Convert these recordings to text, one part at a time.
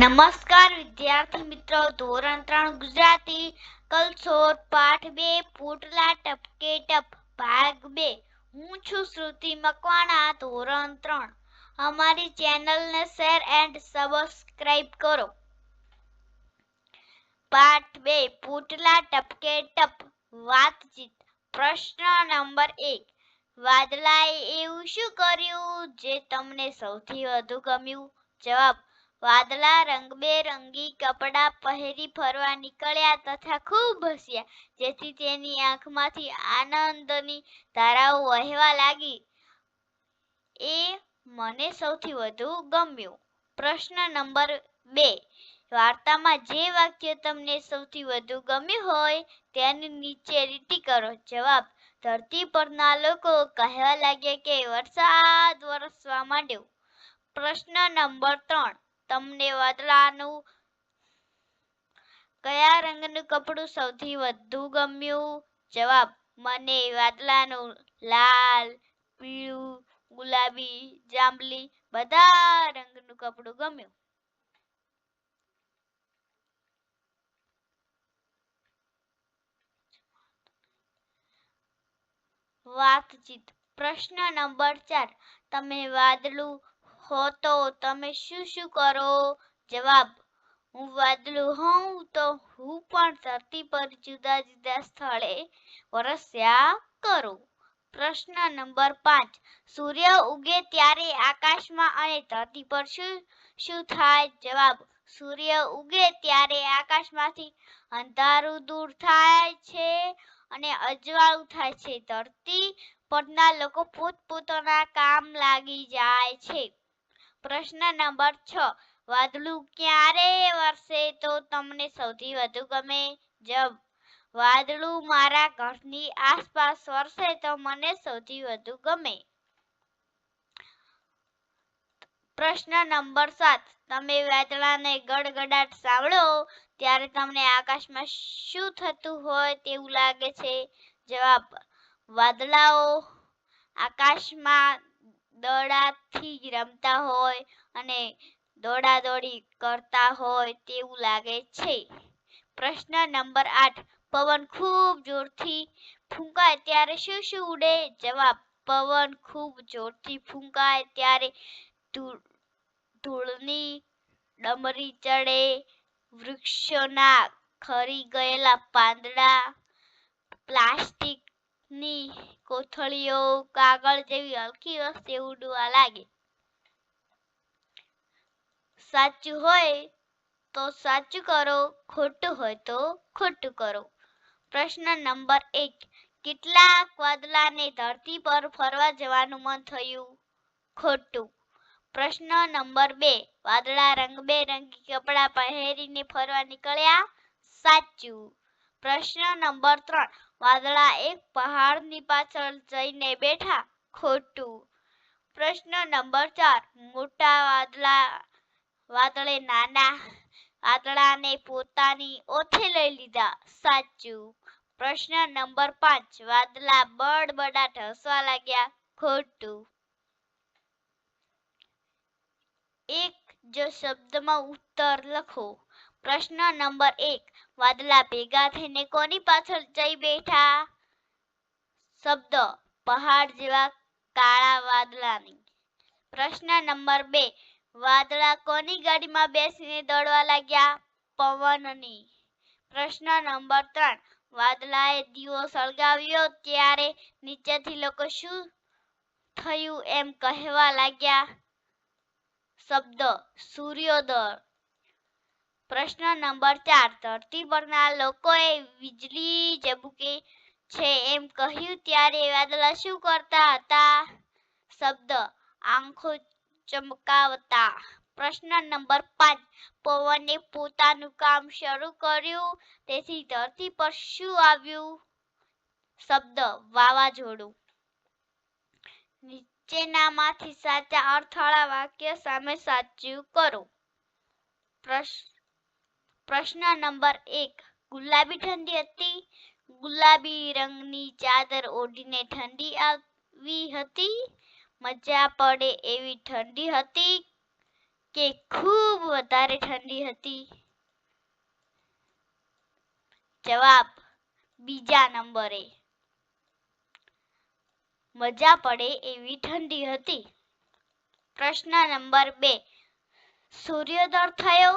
નમસ્કાર, વિદ્યાર્થી મિત્રો. ધોરણ ત્રણ, ગુજરાતી કલસોર પાઠ બે, પૂટલા ટપકે ટપ, ભાગ બે. હું છું શ્રુતિ મકવાણા, ધોરણ ત્રણ. અમારી ચેનલને શેર એન્ડ સબસ્ક્રાઇબ કરો. પાઠ બે, પૂટલા ટપકે ટપ, વાતચીત. પ્રશ્ન નંબર એક. વાદળાએ એવું શું કર્યું જે તમને સૌથી વધુ ગમ્યું? જવાબ વાદળા રંગબેરંગી કપડાં પહેરી ફરવા નીકળ્યા તથા ખૂબ હસ્યા, જેથી તેની આંખમાંથી આનંદની ધારાઓ વહેવા લાગી. એ મને સૌથી વધુ ગમ્યું. પ્રશ્ન નંબર બે. વાર્તામાં જે વાક્ય તમને સૌથી વધુ ગમ્યું હોય તેની નીચે લીટી કરો. જવાબ, ધરતી પરના લોકો કહેવા લાગ્યા કે વરસાદ વરસવા માંડ્યો. પ્રશ્ન નંબર ત્રણ. તમને વાદળાનું કયા રંગનું કપડું સૌથી વધુ ગમ્યું? જવાબ, મને વાદળાનું લાલ, પીળું, ગુલાબી, જાંબલી બધા રંગનું કપડું ગમ્યું. વાતચીત, પ્રશ્ન નંબર ચાર, તમે વાદળું હો તો તમે શું શું કરો? જવાબ, હું વાદળું હોઉં તો હું પણ ધરતી પર જુદા જુદા સ્થળે વરસ્યા કરું. પ્રશ્ન નંબર પાંચ, સૂર્ય ઉગે ત્યારે આકાશમાં અને ધરતી પર શું શું થાય? જવાબ, સૂર્ય ઉગે ત્યારે આકાશમાંથી અંધારું દૂર થાય છે અને અજવાળું થાય છે. ધરતી પરના લોકો પોતપોતાના કામ લાગી જાય છે. પ્રશ્ન નંબર છ. વાદળું ક્યારે વરસે તો તમને સૌથી વધુ ગમે? જબ વાદળું મારા ઘરની આસપાસ વરસે તો મને સૌથી વધુ ગમે. પ્રશ્ન નંબર સાત. તમે વાદળાને ગડગડાટ સાંભળો, ત્યારે તમને આકાશમાં શું થતું હોય તેવું લાગે છે? જવાબ, વાદળાઓ આકાશમાં દડાથી રમતા હોય અને દોડાદોડી કરતા હોય તેવું લાગે છે. પ્રશ્ન નંબર આઠ. પવન ખૂબ જોરથી ફૂંકાય ત્યારે શું શું ઉડે? જવાબ, પવન ખૂબ જોરથી ફૂંકાય ત્યારે ધૂળની ડમરી ચડે, વૃક્ષોના ખરી ગયેલા પાંદડા પ્લાસ્ટિકની કોથળીઓ, કાગળ જેવી હલકી વસ્તુ ઉડવા લાગે. સાચું હોય તો સાચું કરો, ખોટું હોય તો ખોટું કરો. પ્રશ્ન નંબર એક, કેટલા વાદળાને ધરતી પર ફરવા જવાનું મન થયું? ખોટું. પ્રશ્ન નંબર બે, વાદળા રંગબેરંગી કપડાં પહેરીને ફરવા નીકળ્યા? સાચું. પ્રશ્ન નંબર ત્રણ વાદળા એક પહાડની પાછળ જઈને બેઠા. ખોટું. પ્રશ્ન નંબર ચાર. મોટા વાદળા, વાદળે નાના વાદળાને પોતાની ઓથે લઈ લીધા. સાચું. પ્રશ્ન નંબર પાંચ. વાદળા બડબડાટ હસવા લાગ્યા. ખોટું. એક જો શબ્દમાં ઉત્તર લખો. પ્રશ્ન નંબર એક. વાદળા ભેગા થઈને કોની પાછળ જઈ બેઠા? શબ્દ, પહાડ જેવા કાળા વાદળાની. પ્રશ્ન નંબર બે, વાદળા કોની ગાડીમાં બેસીને દોડવા લાગ્યા? પવનની. પ્રશ્ન નંબર ત્રણ, વાદળાએ દીવો સળગાવ્યો ત્યારે નીચેથી લોકો શું થયું એમ કહેવા લાગ્યા? શબ્દ, સૂર્યોદય. પ્રશ્ન નંબર ચાર ધરતી પરના લોકોએ વીજળી ઝબૂકે છે એમ કહ્યું ત્યારે વાદળા શું કરતા હતા? શબ્દ, આંખો ચમકાવતા. પ્રશ્ન નંબર પાંચ, પવને પોતાનું કામ શરૂ કર્યું, તેથી ધરતી પર શું આવ્યું? શબ્દ, વાવાઝોડું. નીચેનામાંથી સાચા અર્થવાળા વાક્ય સામે સાચું કરો. પ્રશ્ન નંબર એક. ગુલાબી ઠંડી હતી. ગુલાબી રંગની ચાદર ઓઢીને ઠંડી આવી હતી. મજા પડે એવી ઠંડી હતી કે ખૂબ વધારે ઠંડી હતી. જવાબ બીજા નંબરે. મજા પડે એવી ઠંડી હતી. પ્રશ્ન નંબર બે. સૂર્યોદય થયો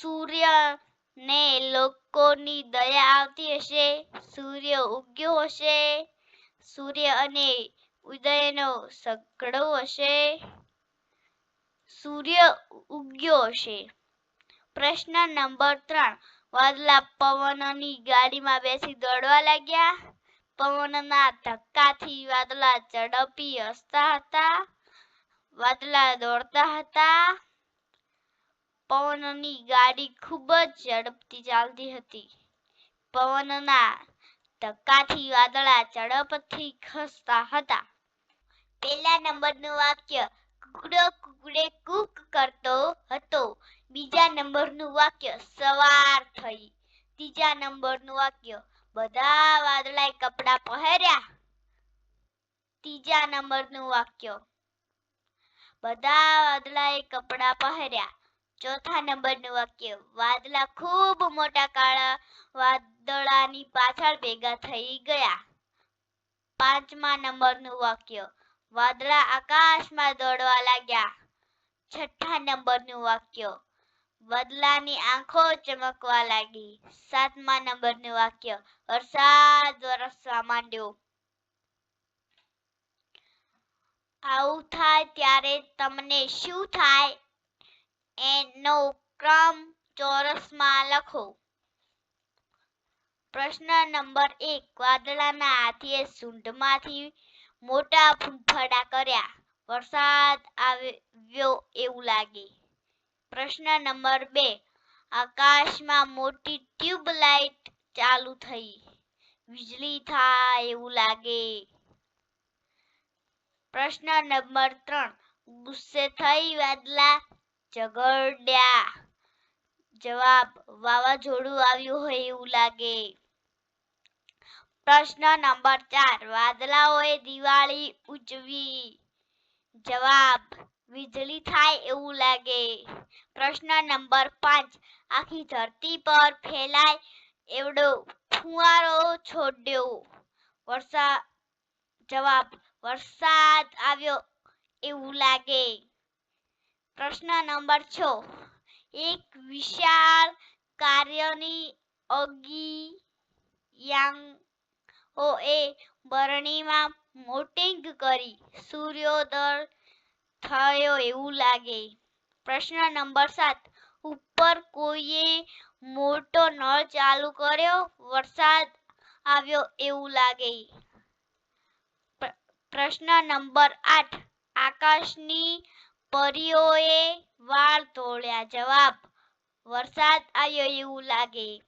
સૂર્યને લોકોની દયા આવતી હશે. સૂર્ય ઉગ્યો હશે. સૂર્ય અને ઉદયનો ઝઘડો હશે. સૂર્ય ઉગ્યો હશે. પ્રશ્ન નંબર ત્રણ. વાદળા પવનની ગાડીમાં બેસી દોડવા લાગ્યા. પવનના ધક્કાથી વાદળા ઝડપી હસતા હતા. વાદળા દોડતા હતા. પવનની ગાડી ખૂબ જ ઝડપથી ચાલતી હતી. પવનના ધક્કાથી વાદળા ઝડપથી ખસતા હતા. પહેલા નંબરનું વાક્ય કુકડો કુકડે કુક કરતો હતો. બીજા નંબરનું વાક્ય સવાર થઈ. ત્રીજા નંબરનું વાક્ય બધા વાદળાએ કપડાં પહેર્યા. ત્રીજા નંબરનું વાક્ય બધા વાદળાએ કપડાં પહેર્યા. ચોથા નંબરનું વાક્ય, વાદળા ખૂબ મોટા કાળા વાદળાની પાછળ ભેગા થઈ ગયા. પાંચમા નંબરનું વાક્ય, વાદળા આકાશમાં દોડવા લાગ્યા. છઠ્ઠા નંબરનું વાક્ય વાદળાની આંખો ચમકવા લાગી. સાતમા નંબરનું વાક્ય, વરસાદ વરસવા માંડ્યો. આવું થાય ત્યારે તમને શું થાય? એનો ક્રમ ચોરસમાં લખો. પ્રશ્ન નંબર એક, વાદળાના હાથીએ સૂંઢમાંથી મોટા ફૂંફાડા કર્યા. વરસાદ આવ્યો એવું લાગે. પ્રશ્ન નંબર બે, આકાશમાં મોટી ટ્યુબલાઇટ ચાલુ થઈ. વીજળી થાય એવું લાગે. પ્રશ્ન નંબર ત્રણ, ગુસ્સે થઈ વાદળા ઝઘડ્યા. જવાબ, વાવાઝોડું આવ્યું હોય એવું લાગે. પ્રશ્ન નંબર ચાર, વાદળાઓએ દિવાળી ઉજવી. જવાબ, વીજળી થાય એવું લાગે. પ્રશ્ન નંબર પાંચ, આખી ધરતી પર ફેલાય એવડો ફુવારો છોડ્યો. વરસાદ જવાબ, વરસાદ આવ્યો એવું લાગે. પ્રશ્ન નંબર છ. એક વિશાળ કાર્યની અગિયાંઓએ બરણીમાં મોટિંગ કરી સૂર્યોદય થયો એવું લાગે. પ્રશ્ન નંબર સાત. ઉપર કોઈએ મોટો નળ ચાલુ કર્યો? વરસાદ આવ્યો એવું લાગે. પ્રશ્ન નંબર આઠ. આકાશની પરીઓએ વાળ તોડ્યા. જવાબ, વરસાદ આવ્યો એવું લાગે.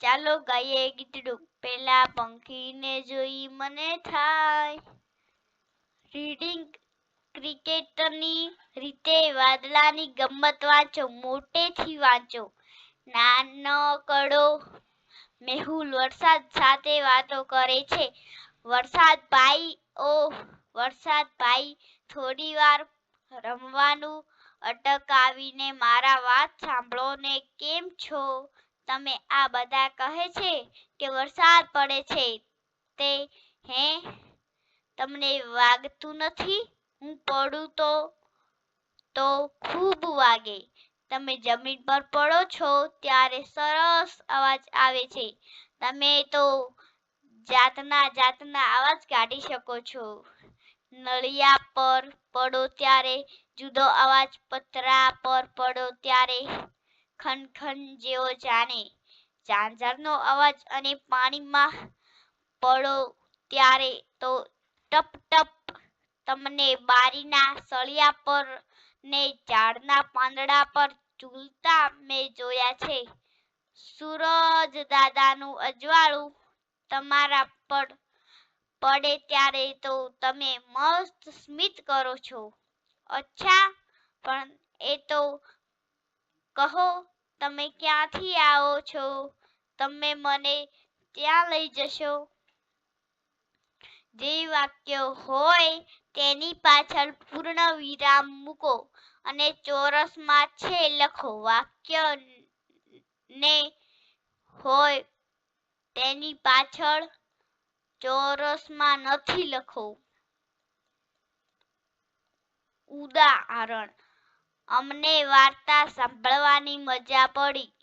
ચાલો ગાઈએ ગીતડું. પેલા પંખીને જોઈ મને થાય. રીડિંગ ક્રિકેટની રીતે વાદળાની ગમત વાંચો, મોટેથી વાંચો. નાનકડો મેહુલ વરસાદ સાથે વાતો કરે છે. વરસાદ ભાઈ ઓ વરસાદ ભાઈ થોડી વાર રમવાનું અટકાવીને મારા વાત સાંભળો ને કેમ છો? તમે આ બધા કહે છે કે વરસાદ પડે છે, તે હે? તમને વાગતું નથી? હું પડું તો તો ખૂબ વાગે. તમે જમીન પર પડો છો ત્યારે સરસ અવાજ આવે છે. તમે તો જાતના જાતના અવાજ કાઢી શકો છો. નળિયા પર પડો ત્યારે, જુદો અવાજ પતરા પર પડો ત્યારે, ખનખન જેવો જાણે. ઝાંઝરનો અવાજ અને પાણીમાં પડો ત્યારે તો ટપ ટપ તમને બારીના સળિયા પર ને ઝાડના પાંદડા પર ઝૂલતા મેં જોયા છે. સૂરજ દાદાનું અજવાળું તમારા પર પડે ત્યારે તો તમે મસ્ત સ્મિત કરો છો. અચ્છા, પણ એ તો કહો, તમે ક્યાંથી આવો છો? તમે મને ત્યાં લઈ જશો. જે વાક્ય હોય તેની પાછળ પૂર્ણ વિરામ મૂકો અને ચોરસમાં છે લખો વાક્ય ને હોય તેની પાછળ ચોરસમાં નથી લખવું. ઉદાહરણ, અમને વાર્તા સાંભળવાની મજા પડી.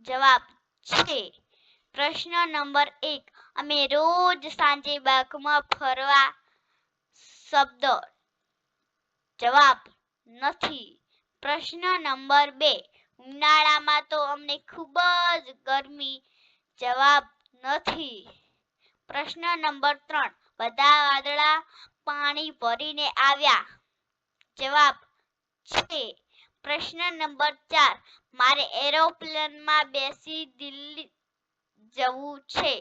જવાબ છે. પ્રશ્ન નંબર એક, અમે રોજ સાંજે બાગમાં ફરવા શબ્દ. જવાબ નથી. પ્રશ્ન નંબર બે, ઉનાળામાં તો અમને ખૂબ જ ગરમી જવાબ નથી. પ્રશ્ન નંબર ત્રણ. બધા વાદળા પાણી ભરીને આવ્યા. જવાબ છે. પ્રશ્ન નંબર ચાર. મારે એરોપ્લેનમાં બેસી દિલ્હી જવું છે.